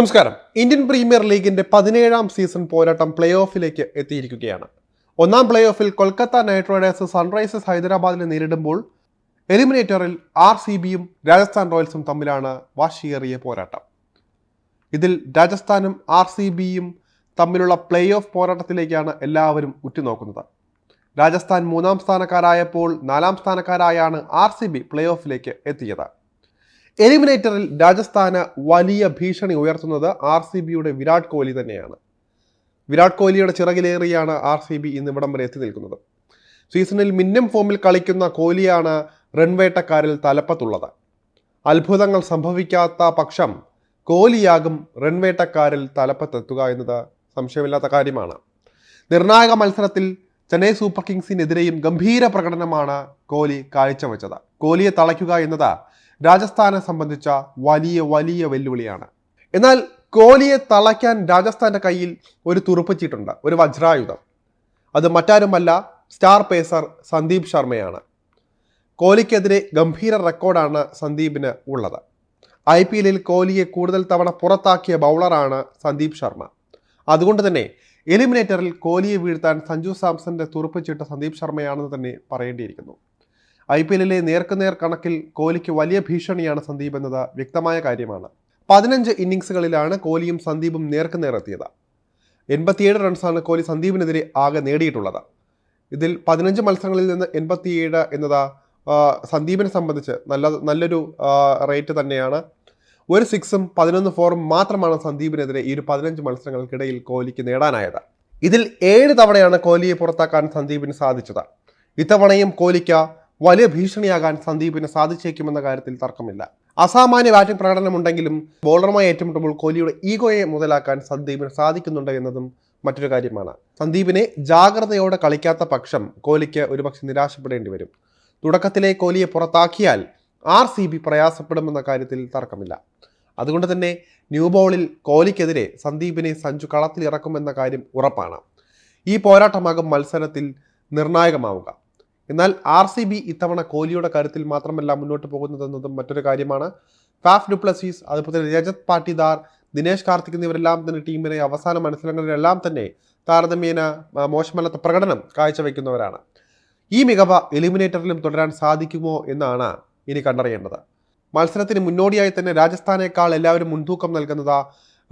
നമസ്കാരം. Indian premier ലീഗിന്റെ പതിനേഴാം സീസൺ പോരാട്ടം പ്ലേ ഓഫിലേക്ക് എത്തിയിരിക്കുകയാണ്. ഒന്നാം പ്ലേ ഓഫിൽ കൊൽക്കത്ത നൈറ്റ് റൈഡേഴ്സ് സൺറൈസേഴ്സ് ഹൈദരാബാദിനെ നേരിടുമ്പോൾ എലിമിനേറ്ററിൽ ആർ സി ബിയും രാജസ്ഥാൻ റോയൽസും തമ്മിലാണ് വാശിയേറിയ പോരാട്ടം. ഇതിൽ രാജസ്ഥാനും ആർ സി ബിയും തമ്മിലുള്ള പ്ലേ ഓഫ് പോരാട്ടത്തിലേക്കാണ് എല്ലാവരും ഉറ്റുനോക്കുന്നത്. രാജസ്ഥാൻ മൂന്നാം സ്ഥാനക്കാരായപ്പോൾ നാലാം സ്ഥാനക്കാരായാണ് ആർ സി ബി പ്ലേ ഓഫിലേക്ക് എത്തിയത്. എലിമിനേറ്ററിൽ രാജസ്ഥാന് വലിയ ഭീഷണി ഉയർത്തുന്നത് ആർ സി ബിയുടെ വിരാട് കോഹ്ലി തന്നെയാണ്. വിരാട് കോഹ്ലിയുടെ ചിറകിലേറിയാണ് ആർ സി ബി ഇന്ന് ഇവിടം വരെ എത്തി നിൽക്കുന്നത്. സീസണിൽ മിന്നം ഫോമിൽ കളിക്കുന്ന കോഹ്ലിയാണ് റൺവേട്ടക്കാരിൽ തലപ്പത്തുള്ളത്. അത്ഭുതങ്ങൾ സംഭവിക്കാത്ത പക്ഷം കോഹ്ലിയാകും റൺവേട്ടക്കാരിൽ തലപ്പത്തെത്തുക എന്നത് സംശയമില്ലാത്ത കാര്യമാണ്. നിർണായക മത്സരത്തിൽ ചെന്നൈ സൂപ്പർ കിങ്സിനെതിരെയും ഗംഭീര പ്രകടനമാണ് കോഹ്ലി കാഴ്ചവെച്ചത്. കോഹ്ലിയെ തളയ്ക്കുക എന്നത് രാജസ്ഥാനെ സംബന്ധിച്ച വലിയ വലിയ വെല്ലുവിളിയാണ്. എന്നാൽ കോഹ്ലിയെ തളയ്ക്കാൻ രാജസ്ഥാന്റെ കയ്യിൽ ഒരു തുറുപ്പച്ചിട്ടുണ്ട് ഒരു വജ്രായുധം. അത് മറ്റാരുമല്ല സ്റ്റാർ പേസർ സന്ദീപ് ശർമ്മയാണ്. കോഹ്ലിക്കെതിരെ ഗംഭീര റെക്കോർഡാണ് സന്ദീപിന് ഉള്ളത്. ഐ പി എല്ലിൽ കോഹ്ലിയെ കൂടുതൽ തവണ പുറത്താക്കിയ ബൗളറാണ് സന്ദീപ് ശർമ്മ. അതുകൊണ്ട് തന്നെ എലിമിനേറ്ററിൽ കോഹ്ലിയെ വീഴ്ത്താൻ സഞ്ജു സാംസന്റെ തുറുപ്പിച്ചിട്ട സന്ദീപ് ശർമ്മയാണെന്ന് തന്നെ പറയേണ്ടിയിരിക്കുന്നു. ഐ പി എല്ലിലെ നേർക്കുനേർ കണക്കിൽ കോഹ്ലിക്ക് വലിയ ഭീഷണിയാണ് സന്ദീപ് എന്നത് വ്യക്തമായ കാര്യമാണ്. പതിനഞ്ച് ഇന്നിങ്സുകളിലാണ് കോഹ്ലിയും സന്ദീപും നേർക്കുനേർ എത്തിയത്. എൺപത്തിയേഴ് റൺസാണ് കോഹ്ലി സന്ദീപിനെതിരെ ആകെ നേടിയിട്ടുള്ളത്. ഇതിൽ പതിനഞ്ച് മത്സരങ്ങളിൽ നിന്ന് എൺപത്തിയേഴ് എന്നത് സന്ദീപിനെ സംബന്ധിച്ച് നല്ല നല്ലൊരു റേറ്റ് തന്നെയാണ്. ഒരു സിക്സും പതിനൊന്ന് ഫോറും മാത്രമാണ് സന്ദീപിനെതിരെ ഈ ഒരു പതിനഞ്ച് മത്സരങ്ങൾക്കിടയിൽ കോഹ്ലിക്ക് നേടാനായത്. ഇതിൽ ഏഴ് തവണയാണ് കോഹ്ലിയെ പുറത്താക്കാൻ സന്ദീപിന് സാധിച്ചത്. ഇത്തവണയും കോഹ്ലിക്ക് വലിയ ഭീഷണിയാകാൻ സന്ദീപിന് സാധിച്ചേക്കുമെന്ന കാര്യത്തിൽ തർക്കമില്ല. അസാമാന്യ ബാറ്റിംഗ് പ്രകടനമുണ്ടെങ്കിലും ബോളറുമായി ഏറ്റുമുട്ടുമ്പോൾ കോഹ്ലിയുടെ ഈഗോയെ മുതലാക്കാൻ സന്ദീപിന് സാധിക്കുന്നുണ്ട് എന്നതും മറ്റൊരു കാര്യമാണ്. സന്ദീപിനെ ജാഗ്രതയോടെ കളിക്കാത്ത പക്ഷം കോഹ്ലിക്ക് ഒരുപക്ഷെ നിരാശപ്പെടേണ്ടി വരും. തുടക്കത്തിലെ കോഹ്ലിയെ പുറത്താക്കിയാൽ ആർ സി ബി പ്രയാസപ്പെടുമെന്ന കാര്യത്തിൽ തർക്കമില്ല. അതുകൊണ്ട് തന്നെ ന്യൂ ബോളിൽ കോഹ്ലിക്കെതിരെ സന്ദീപിനെ സഞ്ജു കളത്തിലിറക്കുമെന്ന കാര്യം ഉറപ്പാണ്. ഈ പോരാട്ടമാകും മത്സരത്തിൽ നിർണായകമാവുക. എന്നാൽ ആർ സി ബി ഇത്തവണ കോഹ്ലിയുടെ കാര്യത്തിൽ മാത്രമല്ല മുന്നോട്ട് പോകുന്നതെന്നതും മറ്റൊരു കാര്യമാണ്. ഫാഫ് ഡുപ്ലസീസ് അതുപോലെ തന്നെ രജത് പാട്ടിദാർ ദിനേശ് കാർത്തിക് എന്നിവരെല്ലാം തന്നെ ടീമിനെ അവസാന മത്സരങ്ങളിലെല്ലാം തന്നെ താരതമ്യേന മോശമല്ലാത്ത പ്രകടനം കാഴ്ചവെക്കുന്നവരാണ്. ഈ മികവ എലിമിനേറ്ററിലും തുടരാൻ സാധിക്കുമോ എന്നാണ് ഇനി കണ്ടറിയേണ്ടത്. മത്സരത്തിന് മുന്നോടിയായി തന്നെ രാജസ്ഥാനേക്കാൾ എല്ലാവരും മുൻതൂക്കം നൽകുന്നത്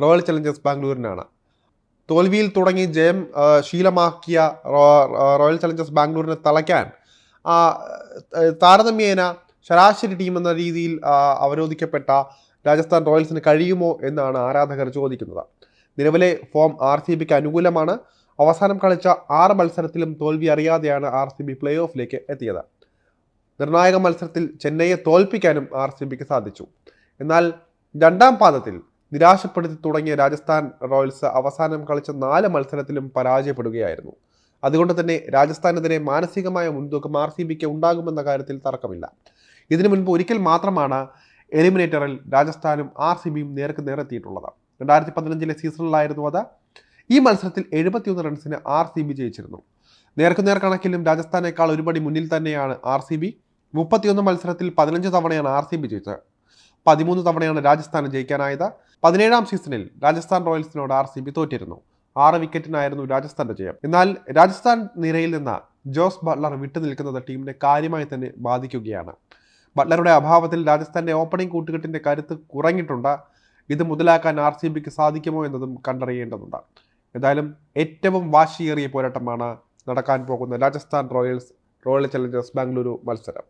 റോയൽ ചലഞ്ചേഴ്സ് ബാംഗ്ലൂരിനാണ്. തോൽവിയിൽ തുടങ്ങി ജയം ശീലമാക്കിയ റോയൽ ചലഞ്ചേഴ്സ് ബാംഗ്ലൂരിനെ തളയ്ക്കാൻ താരതമ്യേന ശരാശരി ടീം എന്ന രീതിയിൽ അവരോധിക്കപ്പെട്ട രാജസ്ഥാൻ റോയൽസിന് കഴിയുമോ എന്നാണ് ആരാധകർ ചോദിക്കുന്നത്. നിലവിലെ ഫോം ആർ സി ബിക്ക് അനുകൂലമാണ്. അവസാനം കളിച്ച ആറ് മത്സരത്തിലും തോൽവി അറിയാതെയാണ് ആർ സി ബി പ്ലേ ഓഫിലേക്ക് എത്തിയത്. നിർണായക മത്സരത്തിൽ ചെന്നൈയെ തോൽപ്പിക്കാനും ആർ സി ബിക്ക് സാധിച്ചു. എന്നാൽ രണ്ടാം പാദത്തിൽ നിരാശപ്പെടുത്തി തുടങ്ങിയ രാജസ്ഥാൻ റോയൽസ് അവസാനം കളിച്ച നാല് മത്സരത്തിലും പരാജയപ്പെടുകയായിരുന്നു. അതുകൊണ്ട് തന്നെ രാജസ്ഥാനെതിരെ മാനസികമായ മുൻതൂക്കം ആർ സി ബിക്ക് ഉണ്ടാകുമെന്ന കാര്യത്തിൽ തർക്കമില്ല. ഇതിനു മുൻപ് ഒരിക്കൽ മാത്രമാണ് എലിമിനേറ്ററിൽ രാജസ്ഥാനും ആർ സി ബിയും നേർക്ക് നേരെത്തിയിട്ടുള്ളത്. രണ്ടായിരത്തി പതിനഞ്ചിലെ സീസണിലായിരുന്നു അത്. ഈ മത്സരത്തിൽ എഴുപത്തിയൊന്ന് റൺസിന് ആർ സി ബി ജയിച്ചിരുന്നു നേർക്കുനേർ കണക്കിലും രാജസ്ഥാനേക്കാൾ ഒരുപടി മുന്നിൽ തന്നെയാണ് ആർ സി ബി മുപ്പത്തിയൊന്ന് മത്സരത്തിൽ പതിനഞ്ച് തവണയാണ് ആർ സി ബി ജയിച്ചത്. പതിമൂന്ന് തവണയാണ് രാജസ്ഥാന് ജയിക്കാനായത്. പതിനേഴാം സീസണിൽ രാജസ്ഥാൻ റോയൽസിനോട് ആർ സി ബി തോറ്റിരുന്നു. ആറ് വിക്കറ്റിനായിരുന്നു രാജസ്ഥാന്റെ ജയം. എന്നാൽ രാജസ്ഥാൻ നിരയിൽ നിന്ന് ജോസ് ബട്ട്ലർ വിട്ടുനിൽക്കുന്നത് ടീമിനെ കാര്യമായി തന്നെ ബാധിക്കുകയാണ്. ബട്ട്ലറുടെ അഭാവത്തിൽ രാജസ്ഥാന്റെ ഓപ്പണിംഗ് കൂട്ടുകെട്ടിന്റെ കരുത്ത് കുറഞ്ഞിട്ടുണ്ട്. ഇത് മുതലാക്കാൻ ആർ സി ബിക്ക് സാധിക്കുമോ എന്നതും കണ്ടറിയേണ്ടതുണ്ട്. എന്തായാലും ഏറ്റവും വാശിയേറിയ പോരാട്ടമാണ് നടക്കാൻ പോകുന്ന Rajasthan Royals Royal Challengers Bengaluru മത്സരം.